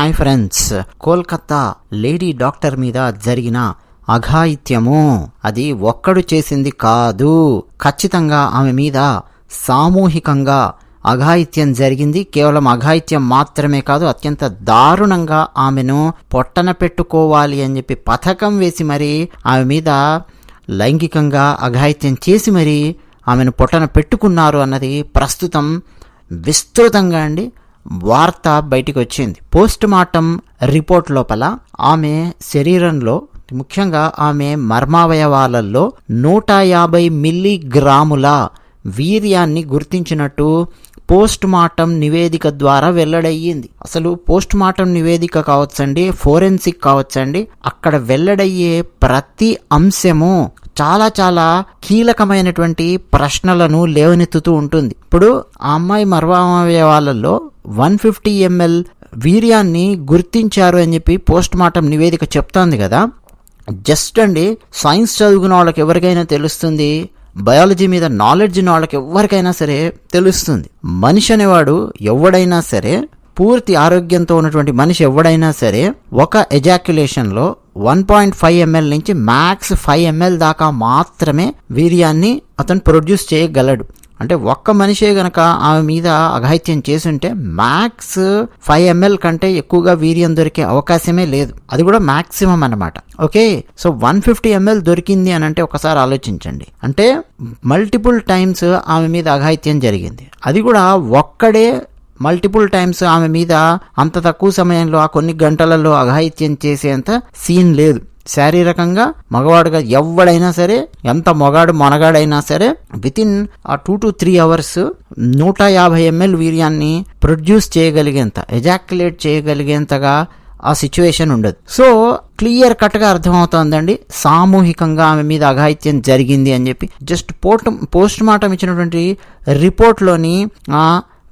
Hi friends. Kolkata lady doctor మీద జరిగిన అఘాయిత్యము. అది ఒక్కడు చేసింది కాదు. ఖచ్చితంగా ఆమె మీద సామూహికంగా అఘాయిత్యం జరిగింది. కేవలం అఘాయిత్యం మాత్రమే కాదు అత్యంత దారుణంగా ఆమెను పొట్టన పెట్టుకోవాలి అని చెప్పి పథకం వేసి మరి ఆమె మీద లైంగికంగా అఘాయిత్యం చేసి మరి ఆమెను పొట్టన పెట్టుకున్నారు అన్నది ప్రస్తుతం విస్తృతంగా అండి. వార్త బయటికి వచ్చింది పోస్ట్ మార్టం రిపోర్ట్ లోపల ఆమె శరీరంలో ముఖ్యంగా ఆమె మర్మావయవాలలో నూట యాభై మిల్లీగ్రాముల వీర్యాన్ని గుర్తించినట్టు పోస్ట్ మార్టం నివేదిక ద్వారా వెల్లడయ్యింది. అసలు పోస్ట్ మార్టం నివేదిక కావచ్చండి? ఫోరెన్సిక్ కావచ్చండి? అక్కడ వెల్లడయ్యే ప్రతి అంశము చాలా చాలా కీలకమైనటువంటి ప్రశ్నలను లేవనెత్తుతూ ఉంటుంది. ఇప్పుడు ఆ అమ్మాయి మర్మావయవాలలో వన్ ఫిఫ్టీ ఎంఎల్ వీర్యాన్ని గుర్తించారు అని చెప్పి పోస్ట్ మార్టం నివేదిక చెప్తోంది కదా. జస్ట్ అండి సైన్స్ చదువుకున్న వాళ్ళకి ఎవరికైనా తెలుస్తుంది బయాలజీ మీద నాలెడ్జ్ ఉన్న వాళ్ళకి ఎవరికైనా సరే తెలుస్తుంది. మనిషి అనేవాడు ఎవడైనా సరే పూర్తి ఆరోగ్యంతో ఉన్నటువంటి మనిషి ఎవడైనా సరే ఒక ఎజాక్యులేషన్లో వన్ పాయింట్ ఫైవ్ ఎంఎల్ నుంచి మ్యాక్స్ ఫైవ్ ఎంఎల్ దాకా మాత్రమే వీర్యాన్ని అతను ప్రొడ్యూస్ చేయగలడు. అంటే ఒక్క మనిషే గనక ఆమె మీద అఘాయిత్యం చేసుంటే మ్యాక్స్ ఫైవ్ ఎంఎల్ కంటే ఎక్కువగా వీర్యం దొరికే అవకాశమే లేదు. అది కూడా మ్యాక్సిమం అనమాట okay? So one fifty ML దొరికింది అని అంటే ఒకసారి ఆలోచించండి. అంటే మల్టిపుల్ టైమ్స్ ఆమె మీద అఘాయిత్యం జరిగింది. అది కూడా ఒక్కడే మల్టిపుల్ టైమ్స్ ఆమె మీద అంత తక్కువ సమయంలో ఆ కొన్ని గంటలలో అఘాయిత్యం చేసేంత సీన్ లేదు. శారీరకంగా మగవాడుగా ఎవడైనా సరే ఎంత మొగాడు మొనగాడైనా సరే విత్ ఇన్ ఆ టూ టు త్రీ అవర్స్ నూట యాభై ఎంఎల్ వీర్యాన్ని ప్రొడ్యూస్ చేయగలిగేంత ఎజాక్యులేట్ చేయగలిగేంతగా ఆ సిచ్యువేషన్ ఉండదు. సో క్లియర్ కట్గా అర్థమవుతోందండి. సామూహికంగా ఆమె మీద అఘాయిత్యం జరిగింది అని చెప్పి. జస్ట్ పోట్ పోస్ట్ మార్టం ఇచ్చినటువంటి రిపోర్ట్లోని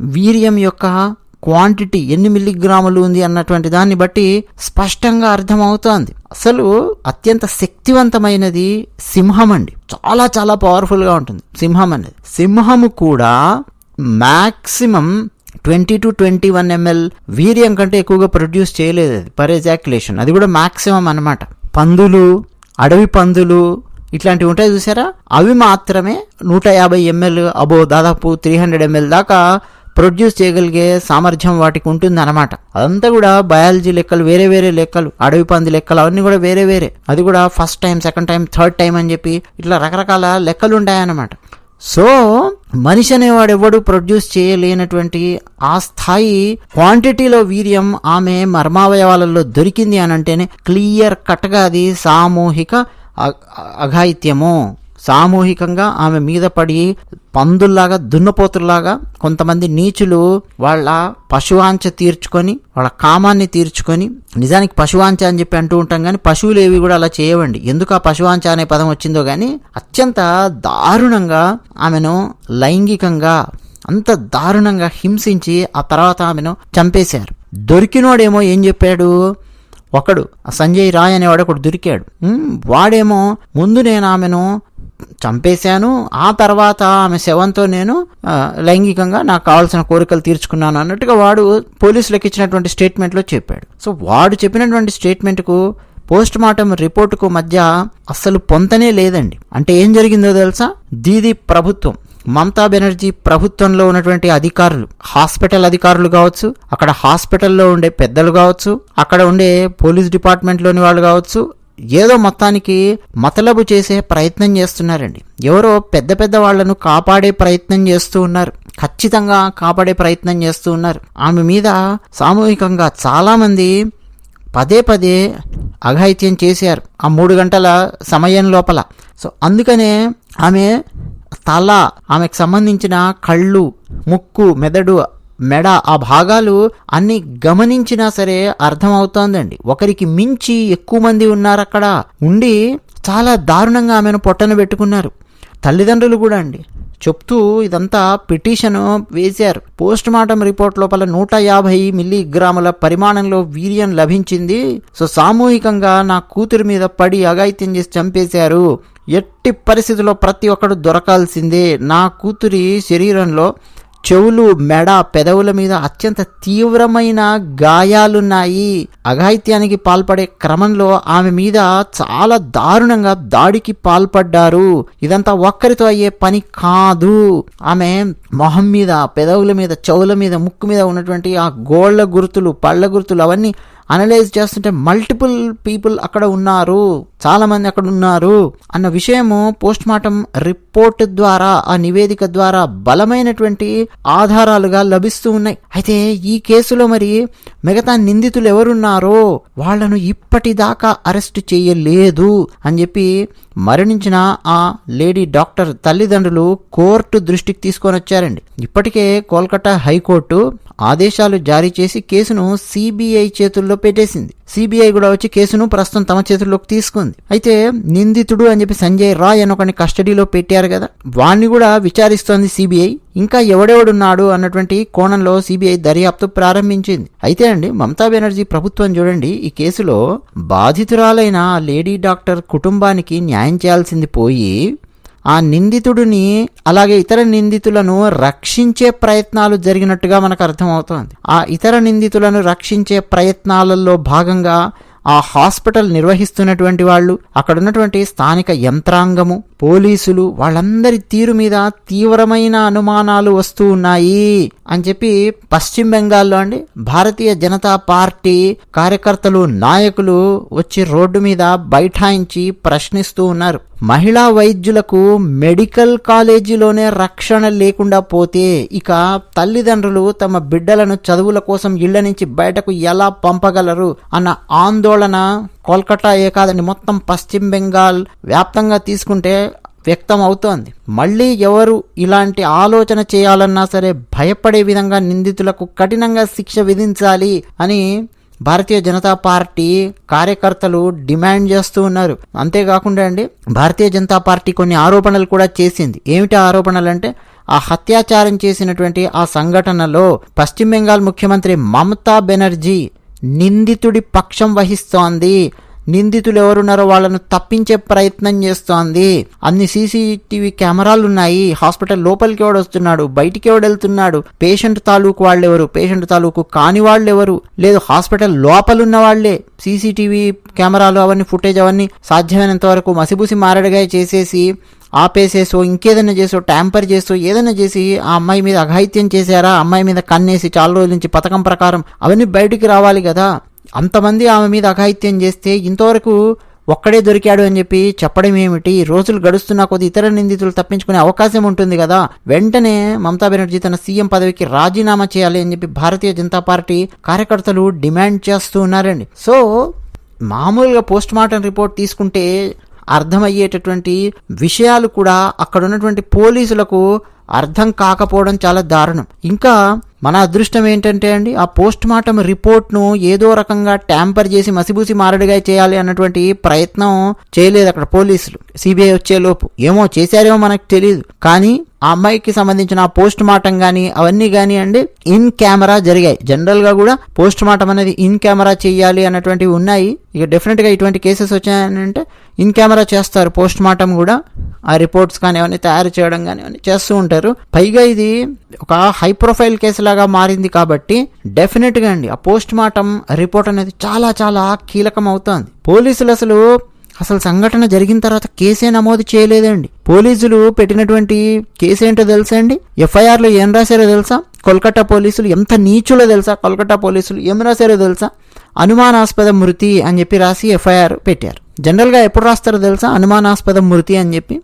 వీర్యం యొక్క క్వాంటిటీ ఎన్ని మిల్లీగ్రాములు ఉంది అన్నటువంటి దాన్ని బట్టి స్పష్టంగా అర్థమవుతోంది. అసలు అత్యంత శక్తివంతమైనది సింహం అండి. చాలా చాలా పవర్ఫుల్గా ఉంటుంది. సింహం అనేది. సింహము కూడా maximum twenty to twenty one ML వీర్యం కంటే ఎక్కువగా ప్రొడ్యూస్ చేయలేదు అది. పర్ ఎజాక్యులేషన్ అది కూడా మ్యాక్సిమం అనమాట పందులు అడవి పందులు ఇట్లాంటివి ఉంటాయి చూసారా? అవి మాత్రమే నూట యాభై ఎంఎల్ అబో దాదాపు త్రీ హండ్రెడ్ ఎంఎల్ దాకా ప్రొడ్యూస్ చేయగలిగే సామర్థ్యం వాటికి ఉంటుంది అనమాట అదంతా కూడా బయాలజీ లెక్కలు వేరే వేరే లెక్కలు అడవి పంది లెక్కలు అవన్నీ కూడా వేరే వేరే. అది కూడా first time second time third time అని చెప్పి ఇట్లా రకరకాల లెక్కలు ఉంటాయన్నమాట. సో మనిషి అనేవాడు ఎవడు ప్రొడ్యూస్ చేయలేనటువంటి ఆ స్థాయి క్వాంటిటీలో వీర్యం ఆమె మర్మావయవాలలో దొరికింది అని అంటేనే క్లియర్ కట్గా అది సామూహిక అఘాయిత్యము. సామూహికంగా ఆమె మీద పడి పందుల్లాగా దున్నపోతుల్లాగా కొంతమంది నీచులు వాళ్ళ పశువాంచ తీర్చుకొని వాళ్ళ కామాన్ని తీర్చుకొని నిజానికి పశువాంచ అని చెప్పి అంటూ ఉంటాం కానీ పశువులు ఏవి కూడా అలా చేయవండి. ఎందుకు ఆ పశువాంచ అనే పదం వచ్చిందో కానీ అత్యంత దారుణంగా ఆమెను లైంగికంగా అంత దారుణంగా హింసించి ఆ తర్వాత ఆమెను చంపేశారు. దొరికినోడేమో ఏం చెప్పాడు? ఒకడు సంజయ్ రాయ్ అనేవాడు ఒకడు దొరికాడు. వాడేమో ముందు నేను ఆమెను చంపేశాను. ఆ తర్వాత ఆమె శవంతో నేను లైంగికంగా నాకు కావాల్సిన కోరికలు తీర్చుకున్నాను అన్నట్టుగా వాడు పోలీసులకు ఇచ్చినటువంటి స్టేట్మెంట్లో చెప్పాడు. సో వాడు చెప్పినటువంటి స్టేట్మెంట్కు పోస్ట్ మార్టం రిపోర్టుకు మధ్య అస్సలు పొంతనే లేదండి. అంటే ఏం జరిగిందో తెలుసా? దీది ప్రభుత్వం మమతా బెనర్జీ ప్రభుత్వంలో ఉన్నటువంటి అధికారులు హాస్పిటల్ అధికారులు కావచ్చు అక్కడ హాస్పిటల్లో ఉండే పెద్దలు కావచ్చు అక్కడ ఉండే పోలీస్ డిపార్ట్మెంట్లోని వాళ్ళు కావచ్చు ఏదో మొత్తానికి మతలబు చేసే ప్రయత్నం చేస్తున్నారండి. ఎవరో పెద్ద పెద్ద వాళ్ళను కాపాడే ప్రయత్నం చేస్తూ ఉన్నారు. ఖచ్చితంగా కాపాడే ప్రయత్నం చేస్తూ ఉన్నారు. ఆమె మీద సామూహికంగా చాలామంది పదే పదే అఘాయిత్యం చేశారు ఆ మూడు గంటల సమయం లోపల. సో అందుకనే ఆమె తల ఆమెకు సంబంధించిన కళ్ళు ముక్కు మెదడు మెడ ఆ భాగాలు అన్ని గమనించినా సరే అర్థమవుతోందండి. ఒకరికి మించి ఎక్కువ మంది ఉన్నారు అక్కడ ఉండి చాలా దారుణంగా ఆమెను పొట్టన పెట్టుకున్నారు. తల్లిదండ్రులు కూడా అండి. చెప్తూ ఇదంతా పిటిషన్ వేశారు. పోస్ట్ మార్టం రిపోర్ట్ లోపల నూట యాభై మిల్లీగ్రాముల పరిమాణంలో వీర్యం లభించింది. సో సామూహికంగా నా కూతురి మీద పడి అఘాయిత్యం చేసి చంపేశారు. ఎట్టి పరిస్థితుల్లో ప్రతి ఒక్కడు దొరకాల్సిందే. నా కూతురి శరీరంలో చెవులు మెడ పెదవుల మీద అత్యంత తీవ్రమైన గాయాలున్నాయి. అఘాయిత్యానికి పాల్పడే క్రమంలో ఆమె మీద చాలా దారుణంగా దాడికి పాల్పడ్డారు. ఇదంతా ఒక్కరితో అయ్యే పని కాదు. ఆమె మొహం మీద పెదవుల మీద చెవుల మీద ముక్కు మీద ఉన్నటువంటి ఆ గోళ్ళ గుర్తులు పళ్ళ గుర్తులు అవన్నీ అనలైజ్ చేస్తుంటే మల్టిపుల్ పీపుల్ అక్కడ ఉన్నారు చాలామంది అక్కడ ఉన్నారు అన్న విషయము పోస్ట్ మార్టం రిపోర్ట్ ద్వారా ఆ నివేదిక ద్వారా బలమైనటువంటి ఆధారాలుగా లభిస్తూ ఉన్నాయి. అయితే ఈ కేసులో మరి మిగతా నిందితులు ఎవరున్నారో వాళ్ళను ఇప్పటిదాకా అరెస్ట్ చేయలేదు అని చెప్పి మరణించిన ఆ లేడీ డాక్టర్ తల్లిదండ్రులు కోర్టు దృష్టికి తీసుకొని వచ్చారండి. ఇప్పటికే కోల్కతా హైకోర్టు ఆదేశాలు జారీ చేసి కేసును సిబిఐ చేతుల్లో పెట్టేసింది. సిబిఐ కూడా వచ్చి కేసును ప్రస్తుతం తమ చేతుల్లోకి తీసుకుంది. అయితే నిందితుడు అని చెప్పి సంజయ్ రాయ్ అని ఒకని కస్టడీలో పెట్టారు కదా. వాణ్ణి కూడా విచారిస్తోంది సిబిఐ. ఇంకా ఎవడెవడున్నాడు అన్నటువంటి కోణంలో సిబిఐ దర్యాప్తు ప్రారంభించింది. అయితే అండి మమతా బెనర్జీ ప్రభుత్వం చూడండి ఈ కేసులో బాధితురాలైన లేడీ డాక్టర్ కుటుంబానికి న్యాయం చేయాల్సింది పోయి ఆ నిందితుడిని అలాగే ఇతర నిందితులను రక్షించే ప్రయత్నాలు జరిగినట్టుగా మనకు అర్థమవుతోంది. ఆ ఇతర నిందితులను రక్షించే ప్రయత్నాలలో భాగంగా ఆ హాస్పిటల్ నిర్వహిస్తున్నటువంటి వాళ్ళు అక్కడ ఉన్నటువంటి స్థానిక యంత్రాంగము పోలీసులు వాళ్ళందరి తీరు మీద తీవ్రమైన అనుమానాలు వస్తూ ఉన్నాయి అని చెప్పి పశ్చిమ బెంగాల్లో అండి భారతీయ జనతా పార్టీ కార్యకర్తలు నాయకులు వచ్చి రోడ్డు మీద బైఠాయించి ప్రశ్నిస్తూ ఉన్నారు. మహిళా వైద్యులకు మెడికల్ కాలేజీలోనే రక్షణ లేకుండా పోతే ఇక తల్లిదండ్రులు తమ బిడ్డలను చదువుల కోసం ఇళ్ళ నుంచి బయటకు ఎలా పంపగలరు అన్న ఆందోళన కోల్కతాయే కాదండి మొత్తం పశ్చిమ బెంగాల్ వ్యాప్తంగా తీసుకుంటే వ్యక్తం అవుతోంది. మళ్ళీ ఎవరు ఇలాంటి ఆలోచన చేయాలన్నా సరే భయపడే విధంగా నిందితులకు కఠినంగా శిక్ష విధించాలి అని భారతీయ జనతా పార్టీ కార్యకర్తలు డిమాండ్ చేస్తూ ఉన్నారు. అంతేకాకుండా అండి భారతీయ జనతా పార్టీ కొన్ని ఆరోపణలు కూడా చేసింది. ఏమిటి ఆరోపణలు అంటే ఆ హత్యాచారం చేసినటువంటి ఆ సంఘటనలో పశ్చిమ బెంగాల్ ముఖ్యమంత్రి మమతా బెనర్జీ నిందితుడి పక్షం వహిస్తోంది. నిందితులు ఎవరున్నారో వాళ్ళను తప్పించే ప్రయత్నం చేస్తోంది. అన్ని సీసీటీవీ కెమెరాలు ఉన్నాయి హాస్పిటల్ లోపలికి ఎవడు వస్తున్నాడు బయటికి ఎవడు వెళ్తున్నాడు పేషెంట్ తాలూకు వాళ్ళు ఎవరు పేషెంట్ తాలూకు కాని వాళ్ళు ఎవరు లేదు హాస్పిటల్ లోపలున్న వాళ్ళే సీసీటీవీ కెమెరాలు అవన్నీ ఫుటేజ్ అవన్నీ సాధ్యమైనంత వరకు మసిబూసి మారడిగా చేసేసి ఆపేసేసో ఇంకేదైనా చేసో ట్యాంపర్ చేసో ఏదైనా చేసి ఆ అమ్మాయి మీద అఘాయిత్యం చేశారా? అమ్మాయి మీద కన్నేసి చాలా రోజుల నుంచి పథకం ప్రకారం అవన్నీ బయటికి రావాలి కదా. అంతమంది ఆమె మీద అఘాయిత్యం చేస్తే ఇంతవరకు ఒక్కడే దొరికాడు అని చెప్పి చెప్పడం ఏమిటి? రోజులు గడుస్తున్నా కొద్ది ఇతర నిందితులు తప్పించుకునే అవకాశం ఉంటుంది కదా. వెంటనే మమతా బెనర్జీ తన సీఎం పదవికి రాజీనామా చేయాలి అని చెప్పి భారతీయ జనతా పార్టీ కార్యకర్తలు డిమాండ్ చేస్తూ ఉన్నారండి. సో మామూలుగా పోస్ట్ మార్టం రిపోర్ట్ తీసుకుంటే అర్థమయ్యేటటువంటి విషయాలు కూడా అక్కడ ఉన్నటువంటి పోలీసులకు అర్థం కాకపోవడం చాలా దారుణం. ఇంకా మన అదృష్టం ఏంటంటే అండి ఆ పోస్ట్ మార్టం రిపోర్ట్ను ఏదో రకంగా ట్యాంపర్ చేసి మసిబూసి మారడిగా చేయాలి అన్నటువంటి ప్రయత్నం చేయలేదు అక్కడ పోలీసులు. సిబిఐ వచ్చేలోపు ఏమో చేశారేమో మనకు తెలియదు కానీ ఆ అమ్మాయికి సంబంధించిన పోస్ట్ మార్టం కానీ అవన్నీ కానీ అండి ఇన్ కెమెరా జరిగాయి. జనరల్గా కూడా పోస్ట్ మార్టం అనేది ఇన్ కెమెరా చేయాలి అన్నటువంటివి ఉన్నాయి. ఇక డెఫినెట్గా ఇటువంటి కేసెస్ వచ్చాయంటే ఇన్ కెమెరా చేస్తారు. పోస్ట్ మార్టం కూడా ఆ రిపోర్ట్స్ కానీ అవన్నీ తయారు చేయడం కానీ అవన్నీ చేస్తూ ఉంటారు. పైగా ఇది ఒక హై ప్రొఫైల్ కేసు లాగా మారింది కాబట్టి డెఫినెట్గా అండి ఆ పోస్ట్ మార్టం రిపోర్ట్ అనేది చాలా చాలా కీలకం అవుతుంది పోలీసులు అసలు అసలు సంఘటన జరిగిన తర్వాత కేసే నమోదు చేయలేదండి. పోలీసులు పెట్టినటువంటి కేసు ఏంటో తెలుసా అండి? ఎఫ్ఐఆర్లో ఏం రాశారో తెలుసా? కోల్కతా పోలీసులు ఎంత నీచులో తెలుసా? కోల్కతా పోలీసులు ఏం రాశారో తెలుసా? అనుమానాస్పద మృతి అని చెప్పి రాసి ఎఫ్ఐఆర్ పెట్టారు. జనరల్గా ఎప్పుడు రాస్తారో తెలుసా? అనుమానాస్పద మృతి అని చెప్పి.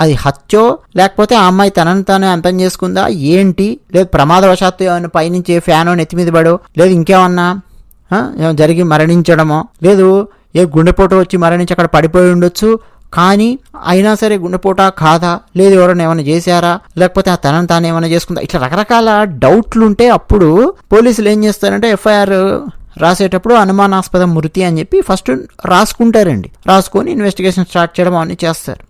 అది హత్యో లేకపోతే ఆ అమ్మాయి తనను తాను అంతం చేసుకుందా? ఏంటి? లేదు ప్రమాదవశాత్తు ఏమైనా పైనుంచి ఫ్యానో నెత్తి మీద పడో? లేదు ఇంకేమన్నా జరిగి మరణించడమో? లేదు ఏ గుండెపోటు వచ్చి మరణించి అక్కడ పడిపోయి ఉండొచ్చు. కానీ అయినా సరే గుండెపోట కాదా? లేదు ఎవరైనా ఏమైనా చేశారా? లేకపోతే ఆ తనను తాను ఏమైనా చేసుకుందా? ఇట్లా రకరకాల డౌట్లు ఉంటే అప్పుడు పోలీసులు ఏం చేస్తారంటే ఎఫ్ఐఆర్ రాసేటప్పుడు అనుమానాస్పద మృతి అని చెప్పి ఫస్ట్ రాసుకుంటారండి. రాసుకొని ఇన్వెస్టిగేషన్ స్టార్ట్ చేయడం అవన్నీ చేస్తారు.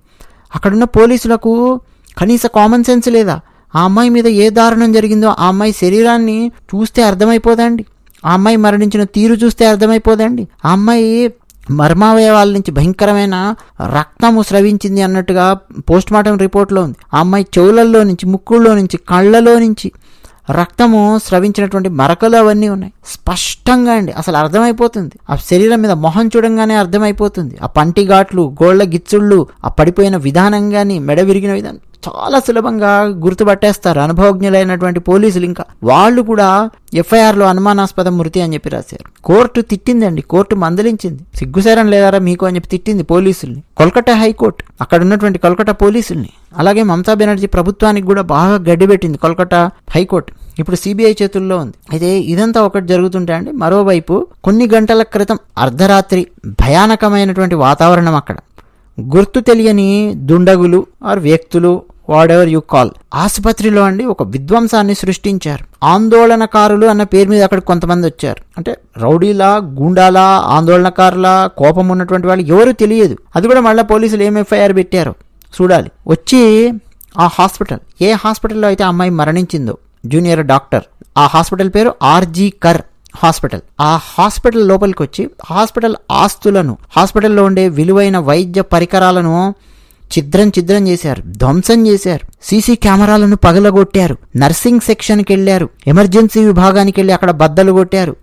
అక్కడున్న పోలీసులకు కనీస కామన్ సెన్స్ లేదా? ఆ అమ్మాయి మీద ఏ దారుణం జరిగిందో? ఆ అమ్మాయి శరీరాన్ని చూస్తే అర్థమైపోదండి. ఆ అమ్మాయి మరణించిన తీరు చూస్తే అర్థమైపోదండి. ఆ అమ్మాయి మర్మావయవాల నుంచి భయంకరమైన రక్తము స్రవించింది అన్నట్టుగా పోస్ట్ మార్టం రిపోర్ట్లో ఉంది. ఆ అమ్మాయి చెవులల్లో నుంచి ముక్కుల్లో నుంచి కళ్ళలో నుంచి రక్తము స్రవించినటువంటి మరకలు అవన్నీ ఉన్నాయి. స్పష్టంగా అండి అసలు అర్థమైపోతుంది. ఆ శరీరం మీద మొహం చూడంగానే అర్థమైపోతుంది. ఆ పంటి ఘాట్లు గోళ్ళ గిచ్చుళ్ళు ఆ పడిపోయిన విధానం కానీ మెడ విరిగిన విధానం. చాలా సులభంగా గుర్తుపట్టేస్తారు అనుభవజ్ఞులైనటువంటి పోలీసులు ఇంకా. వాళ్ళు కూడా ఎఫ్ఐఆర్లో అనుమానాస్పద మృతి అని చెప్పి రాశారు. Court తిట్టిందండి court మందలించింది. సిగ్గుసేరం లేదారా మీకు అని చెప్పి తిట్టింది పోలీసుల్ని. కోల్కతా హైకోర్టు అక్కడ ఉన్నటువంటి కోల్కతా పోలీసుల్ని. అలాగే మమతా బెనర్జీ ప్రభుత్వానికి కూడా బాగా గడ్డిపెట్టింది కోల్కతా హైకోర్టు. ఇప్పుడు సిబిఐ చేతుల్లో ఉంది. అయితే ఇదంతా ఒకటి జరుగుతుంటే అండి మరోవైపు కొన్ని గంటల క్రితం అర్ధరాత్రి భయానకమైనటువంటి వాతావరణం అక్కడ. గుర్తు తెలియని దుండగులు ఆర్ వ్యక్తులు వాట్ ఎవర్ యు కాల్ ఆసుపత్రిలో అండి ఒక విధ్వంసాన్ని సృష్టించారు. ఆందోళనకారులు అన్న పేరు మీద అక్కడ కొంతమంది వచ్చారు. అంటే రౌడీలా గూండాలా ఆందోళనకారులా కోపం ఉన్నటువంటి వాళ్ళు ఎవరు తెలియదు. అది కూడా మళ్ళీ పోలీసులు ఏం ఎఫ్ఐఆర్ పెట్టారు? చూడాలి. వచ్చి ఆ హాస్పిటల్. ఏ హాస్పిటల్లో అయితే ఆ అమ్మాయి మరణించిందో? Junior doctor. ఆ హాస్పిటల్ పేరు ఆర్జీ కర్. హాస్పిటల్. ఆ హాస్పిటల్ లోపలికి వచ్చి హాస్పిటల్ ఆస్తులను హాస్పిటల్లో ఉండే విలువైన వైద్య పరికరాలను చిద్రం చిద్రం చేశారు ధ్వంసం చేశారు సీసీ కెమెరాలను పగలగొట్టారు నర్సింగ్ సెక్షన్కి వెళ్ళారు ఎమర్జెన్సీ విభాగానికి వెళ్ళి అక్కడ బద్దలు కొట్టారు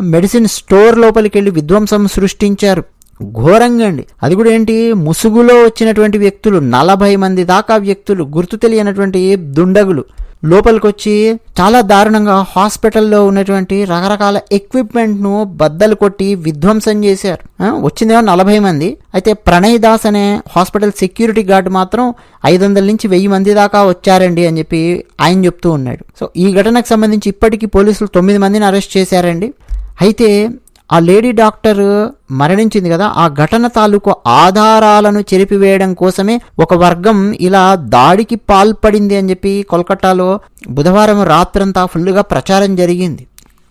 మెడిసిన్ స్టోర్ లోపలికి వెళ్ళి విధ్వంసం సృష్టించారు. ఘోరంగా అండి. అది కూడా ఏంటి? ముసుగులో వచ్చినటువంటి వ్యక్తులు నలభై మంది దాకా వ్యక్తులు గుర్తు తెలియనటువంటి దుండగులు. లోపలికి వచ్చి చాలా దారుణంగా హాస్పిటల్లో ఉన్నటువంటి రకరకాల ఎక్విప్మెంట్ను బద్దలు కొట్టి విధ్వంసం చేశారు. వచ్చిందేమో నలభై మంది. అయితే ప్రణయ్ దాస్ అనే హాస్పిటల్ సెక్యూరిటీ గార్డ్ మాత్రం ఐదు వందల నుంచి వెయ్యి మంది దాకా వచ్చారండి అని చెప్పి ఆయన చెప్తూ ఉన్నాడు. సో ఈ ఘటనకు సంబంధించి ఇప్పటికీ పోలీసులు తొమ్మిది మందిని అరెస్ట్ చేశారండి. అయితే ఆ లేడీ డాక్టర్ మరణించింది కదా ఆ ఘటన తాలూకు ఆధారాలను చెరిపివేయడం కోసమే ఒక వర్గం ఇలా దాడికి పాల్పడింది అని చెప్పి కోల్కతాలో బుధవారం రాత్రంతా ఫుల్గా ప్రచారం జరిగింది.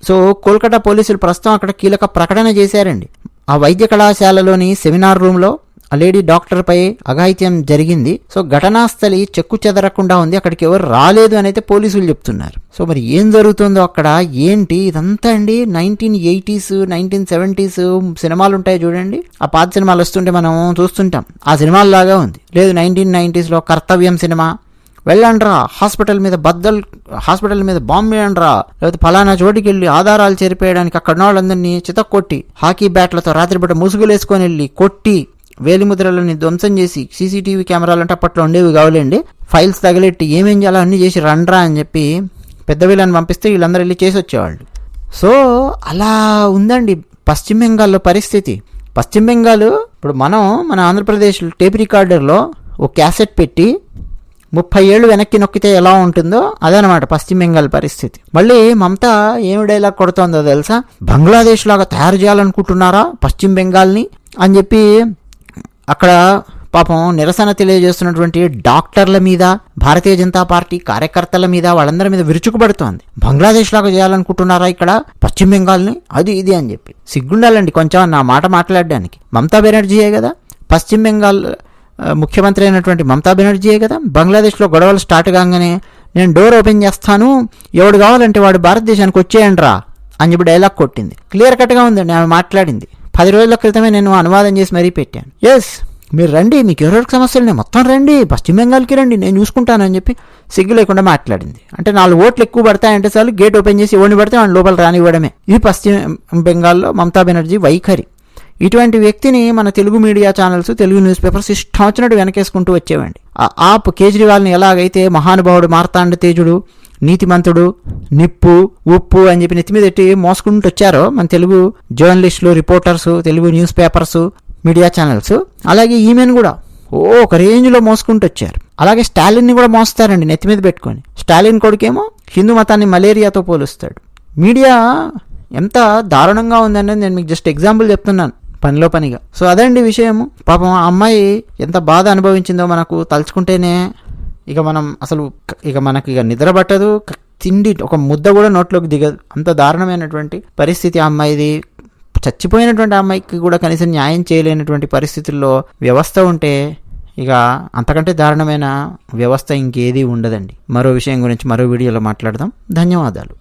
సో కోల్కతా పోలీసులు ప్రస్తుతం అక్కడ కీలక ప్రకటన చేశారండి. ఆ వైద్య కళాశాలలోని సెమినార్ రూమ్లో ఆ లేడీ డాక్టర్పై అఘాయిత్యం జరిగింది. సో ఘటనాస్థలి చెక్కు చెదరకుండా ఉంది. అక్కడికి ఎవరు రాలేదు అని అయితే పోలీసులు చెప్తున్నారు. సో మరి ఏం జరుగుతుందో అక్కడ? ఏంటి? ఇదంతా అండి? నైన్టీన్ ఎయిటీస్ నైన్టీన్ సెవెంటీస్ సినిమాలు ఉంటాయి చూడండి. ఆ పాత సినిమాలు వస్తుంటే మనం చూస్తుంటాం. ఆ సినిమాల్లాగా ఉంది. లేదు నైన్టీన్ నైన్టీస్లో కర్తవ్యం సినిమా. వెళ్ళండ్రా హాస్పిటల్ మీద బద్దలు హాస్పిటల్ మీద బాంబు వేయండ్రా. లేకపోతే ఫలానా చోటికి వెళ్ళి ఆధారాలు చేరిపేయడానికి అక్కడ వాళ్ళందరినీ చితక్కొట్టి హాకీ బ్యాట్లతో రాత్రిపూట ముసుగులేసుకొని వెళ్ళి కొట్టి వేలిముద్రలని ధ్వంసం చేసి సీసీటీవీ కెమెరాలు అంటే అప్పట్లో ఉండేవి కావాలండి. ఫైల్స్ తగిలెట్టి ఏమేం చేయాలో అన్నీ చేసి రండ్రా అని చెప్పి పెద్ద వీళ్ళని పంపిస్తే వీళ్ళందరూ వెళ్ళి చేసి వచ్చేవాళ్ళు. సో అలా ఉందండి పశ్చిమ బెంగాల్లో పరిస్థితి. పశ్చిమ బెంగాల్ ఇప్పుడు మనం మన ఆంధ్రప్రదేశ్ టేప్ రికార్డర్లో ఓ క్యాసెట్ పెట్టి ముప్పై ఏళ్ళు వెనక్కి నొక్కితే ఎలా ఉంటుందో అదనమాట పశ్చిమ బెంగాల్ పరిస్థితి. మళ్ళీ మమతా ఏమి డైలాగ్ కొడుతోందో తెలుసా? బంగ్లాదేశ్ లాగా తయారు చేయాలనుకుంటున్నారా పశ్చిమ బెంగాల్ని అని చెప్పి అక్కడ పాపం నిరసన తెలియజేస్తున్నటువంటి డాక్టర్ల మీద భారతీయ జనతా పార్టీ కార్యకర్తల మీద వాళ్ళందరి మీద విరుచుకుపడుతోంది. బంగ్లాదేశ్ లాగా చేయాలనుకుంటున్నారా ఇక్కడ? పశ్చిమ బెంగాల్ని? అది ఇది అని చెప్పి. సిగ్గుండాలండి కొంచెం నా మాట మాట్లాడడానికి. మమతా బెనర్జీయే కదా? పశ్చిమ బెంగాల్ ముఖ్యమంత్రి అయినటువంటి మమతా బెనర్జీయే కదా? బంగ్లాదేశ్లో గొడవలు స్టార్ట్ కాగానే నేను డోర్ ఓపెన్ చేస్తాను ఎవడు కావాలంటే వాడు భారతదేశానికి వచ్చేయండి రా అని చెప్పి డైలాగ్ కొట్టింది. క్లియర్ కట్గా ఉందండి ఆమె మాట్లాడింది. పది రోజుల క్రితమే నేను అనువాదం చేసి మరీ పెట్టాను. ఎస్ మీరు రండి మీకు ఎవరెవరికి సమస్యలు నేను మొత్తం రండి పశ్చిమ బెంగాల్కి రండి నేను చూసుకుంటానని చెప్పి సిగ్గు లేకుండా మాట్లాడింది. అంటే నాలుగు ఓట్లు ఎక్కువ పడతాయంటే చాలు గేట్ ఓపెన్ చేసి ఎవరిని పడితే వాళ్ళు లోపల రానివ్వడమే. ఇది పశ్చిమ బెంగాల్లో మమతా బెనర్జీ వైఖరి. ఇటువంటి వ్యక్తిని మన Telugu media channels Telugu newspapers ఇష్టం వచ్చినట్టు వెనకేసుకుంటూ వచ్చేవండి ఆ ఆప్ కేజ్రీవాల్ని ఎలాగైతే మహానుభావుడు మార్తాండ తేజుడు నీతిమంతుడు నిప్పు ఉప్పు అని చెప్పి నెత్తి మీద పెట్టి మోసుకుంటూ వచ్చారో మన తెలుగు జర్నలిస్టులు reporters Telugu newspapers media channels అలాగే ఈమెను కూడా ఓ ఒక రేంజ్లో మోసుకుంటూ వచ్చారు. అలాగే స్టాలిన్ని కూడా మోస్తారండి నెత్తి మీద పెట్టుకొని. స్టాలిన్ కొడుకేమో హిందూ మతాన్ని మలేరియాతో పోలుస్తాడు. మీడియా ఎంత దారుణంగా ఉందనేది నేను మీకు జస్ట్ ఎగ్జాంపుల్ చెప్తున్నాను పనిలో పనిగా. సో అదండి విషయము. పాపం ఆ అమ్మాయి ఎంత బాధ అనుభవించిందో మనకు తలుచుకుంటేనే ఇక మనం అసలు ఇక మనకి ఇక నిద్ర పట్టదు. తిండి ఒక ముద్ద కూడా నోట్లోకి దిగదు. అంత దారుణమైనటువంటి పరిస్థితి ఆ అమ్మాయిది. చచ్చిపోయినటువంటి అమ్మాయికి కూడా కనీసం న్యాయం చేయలేనటువంటి పరిస్థితుల్లో వ్యవస్థ ఉంటే ఇక అంతకంటే దారుణమైన వ్యవస్థ ఇంకేది ఉండదండి. మరో విషయం గురించి మరో వీడియోలో మాట్లాడదాం. ధన్యవాదాలు.